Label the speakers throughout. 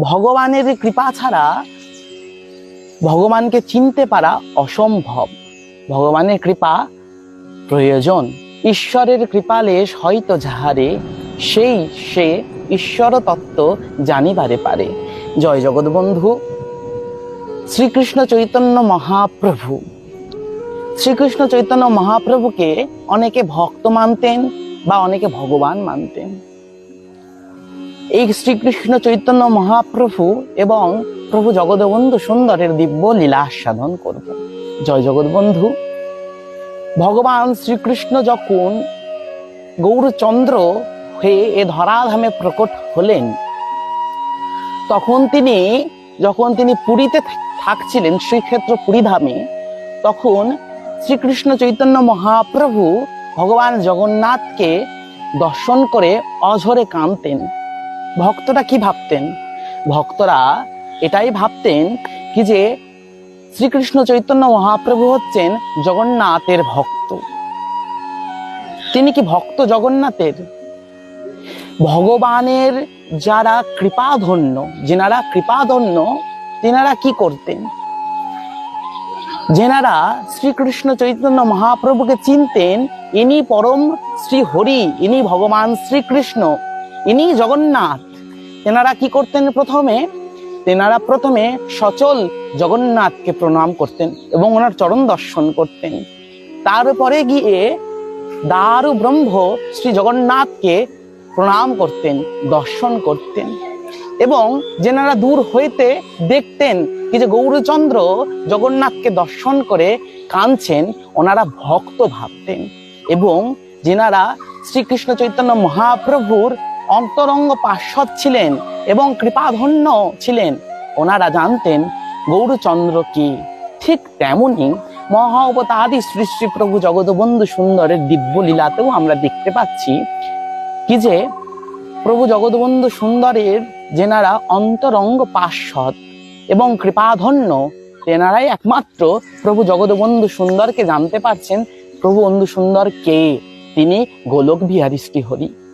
Speaker 1: ভগবানের কৃপা ছাড়া ভগবানকে চিনতে পারা অসম্ভব। ভগবানের কৃপা প্রয়োজন। ঈশ্বরের কৃপালেশ হয়তো যাহারে, সেই সে ঈশ্বর তত্ত্ব জানিবারে পারে। জয় জগৎবন্ধু। শ্রীকৃষ্ণ চৈতন্য মহাপ্রভু। শ্রীকৃষ্ণ চৈতন্য মহাপ্রভুকে অনেকে ভক্ত মানতেন বা অনেকে ভগবান মানতেন। এই শ্রীকৃষ্ণ চৈতন্য মহাপ্রভু এবং প্রভু জগৎবন্ধু সুন্দরের দিব্য লীলা সাধন করব। জয় জগৎবন্ধু ভগবান শ্রীকৃষ্ণ যখন গৌরচন্দ্র হয়ে এ ধরাধামে প্রকট হলেন, তখন তিনি, যখন তিনি পুরীতে থাকছিলেন শ্রীক্ষেত্র পুরীধামে, তখন শ্রীকৃষ্ণ চৈতন্য মহাপ্রভু ভগবান জগন্নাথকে দর্শন করে অঝরে কাঁদতেন। ভক্তরা কি ভাবতেন? ভক্তরা এটাই ভাবতেন কি যে শ্রীকৃষ্ণ চৈতন্য মহাপ্রভু হচ্ছেন জগন্নাথের ভক্ত। তিনি কি ভক্ত জগন্নাথের? ভগবানের যারা কৃপাধন্য, যেনারা কৃপাধন্য, তেনারা কি করতেন? যেনারা শ্রীকৃষ্ণ চৈতন্য মহাপ্রভুকে চিনতেন, ইনি পরম শ্রী হরি ইনি ভগবান শ্রীকৃষ্ণ। ইনি জগন্নাথ। তেনারা কি করতেন প্রথমে? তেনারা প্রথমে সচল জগন্নাথকে প্রণাম করতেন এবং ওনার চরণ দর্শন করতেন। তারপরে গিয়ে দারু ব্রহ্ম শ্রী জগন্নাথকে প্রণাম করতেন, দর্শন করতেন এবং যেনারা দূর হইতে দেখতেন কি যে গৌরচন্দ্র জগন্নাথকে দর্শন করে কাঁদছেন, ওনারা ভক্ত ভাবতেন এবং যেনারা শ্রীকৃষ্ণ চৈতন্য মহাপ্রভুর অন্তরঙ্গ পার্শ্বদ ছিলেন এবং কৃপাধন্য ছিলেন। ওনারা জানতেন, গৌরচন্দ্র কি? ঠিক তেমনি মহাবতাদি শ্রী শ্রী প্রভু জগৎবন্ধু সুন্দরের দিব্য লীলাতেও আমরা দেখতে পাচ্ছি কি যে প্রভু জগৎবন্ধু সুন্দরের যেনারা অন্তরঙ্গ পার্শ্বদ এবং কৃপাধন্য, তেনারাই একমাত্র প্রভু জগৎবন্ধু সুন্দরকে জানতে পারছেন, প্রভু বন্ধু সুন্দর কে? তিনি গোলক বিহারী শ্রীহরি। আর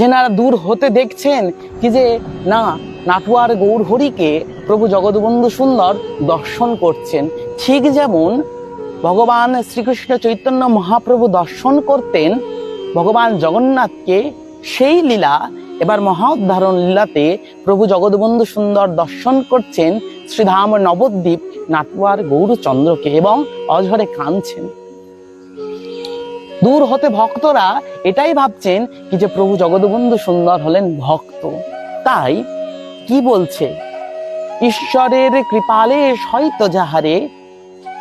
Speaker 1: যেনারা দূর হতে দেখছেন কি যে, না নাটুয়ার গৌর হরিকে প্রভু জগৎবন্ধু সুন্দর দর্শন করছেন। ঠিক যেমন ভগবান শ্রীকৃষ্ণ চৈতন্য মহাপ্রভু দর্শন করতেন, ভগবান জগন্নাথকে সেই লীলা, এবার মহোদ্ধারণ লীলাতে প্রভু জগৎবন্ধু সুন্দর দর্শন করছেন শ্রীধাম নবদ্বীপ নাটুয়ার গৌরচন্দ্রকে এবং অঝরে কাঁদছেন। দূর হতে ভক্তরা এটাই ভাবছেন কি যে প্রভু জগৎবন্ধু সুন্দর হলেন ভক্ত। তাই কি বলছে? ঈশ্বরের কৃপালে সহিত যাহারে,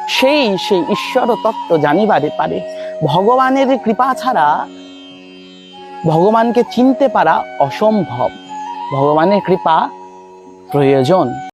Speaker 1: সেই সেই ঈশ্বর তত্ত্ব জানিবারে পারে। ভগবানের কৃপা ছাড়া ভগবানকে চিনতে পারা অসম্ভব। ভগবানের কৃপা প্রয়োজন।